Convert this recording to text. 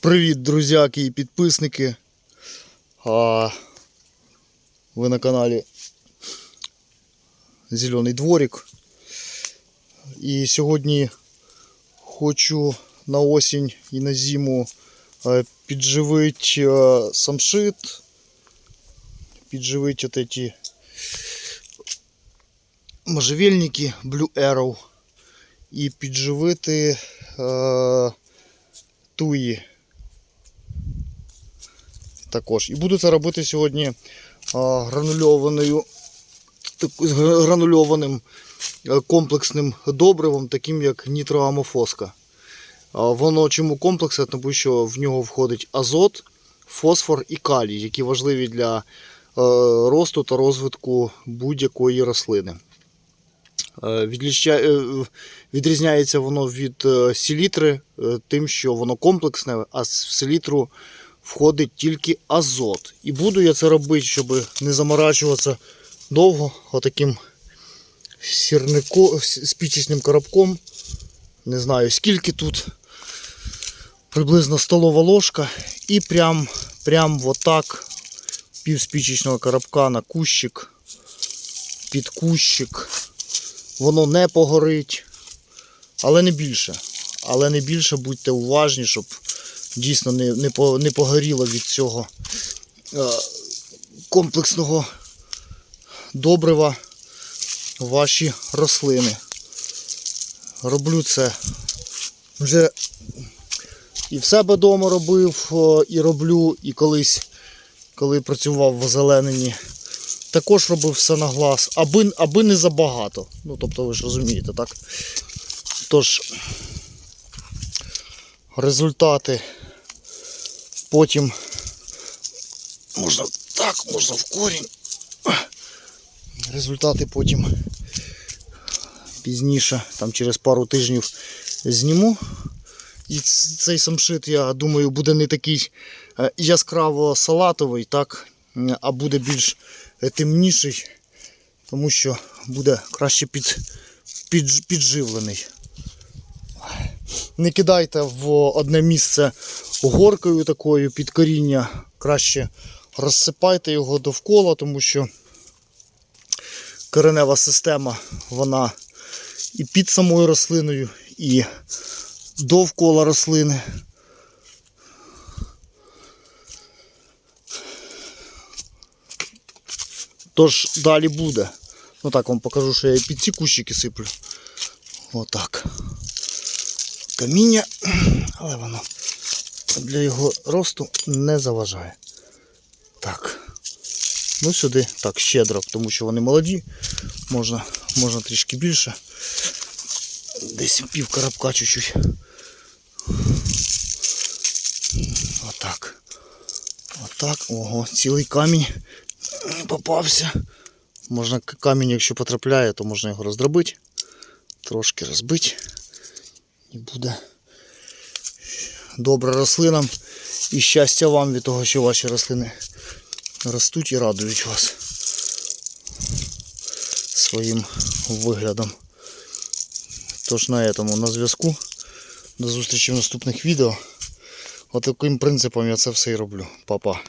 Привіт, друзяки і підписники. А, ви на каналі Зелений дворик. І сьогодні хочу на осінь і на зиму е, підживити е, самшит, підживити от эти можжевельники Blue Arrow і підживити е, туї також. І буду це робити сьогодні а, гранульованою, з гранульованим е, комплексним добривом, таким як нітроамофоска. Воно чому комплексне? Тому що в нього входить азот, фосфор і калій, які важливі для е, росту та розвитку будь-якої рослини. Е, е, Відрізняється воно від е, селітри е, тим, що воно комплексне, а в селітру входить тільки азот. І буду я це робити, щоб не заморачуватися довго отаким сірнико, спічечним коробком. Не знаю скільки тут. Приблизно столова ложка. І прям, прям отак півспічечного коробка на кущик, під кущик. Воно не погорить, але не більше. Але не більше будьте уважні, щоб дійсно не, не, по, не погоріло від цього е, комплексного добрива ваші рослини. Роблю це вже і в себе вдома робив, і роблю, і колись, коли працював в озелененні. Також робив все на глаз, аби, аби не забагато. Ну, тобто ви ж розумієте, так? Тож, результати потім можна так, можна в корінь. Результати потім пізніше, там через пару тижнів зніму. І цей самшит, я думаю, буде не такий е, яскраво салатовий, так, а буде більш темніший, тому що буде краще під, під, підживлений. Не кидайте в одне місце горкою такою під коріння. Краще розсипайте його довкола, тому що коренева система вона і під самою рослиною, і довкола рослини. Тож далі буде. Ну так вам покажу, що я і під ці кущики сиплю. Отак. Каміння, але воно для його росту не заважає. Так. Ну сюди так щедро, тому що вони молоді. Можна, можна трішки більше. Десь пів коробка чуть-чуть. Отак. Отак. Ого, цілий камінь попався. Можна камінь, якщо потрапляє, то можна його роздробити. Трошки розбити. І буде добре рослинам. І щастя вам від того, що ваші рослини ростуть і радують вас своїм виглядом. Тож на цьому на зв'язку. До зустрічі в наступних відео. Отаким принципом я це все і роблю. Па-па.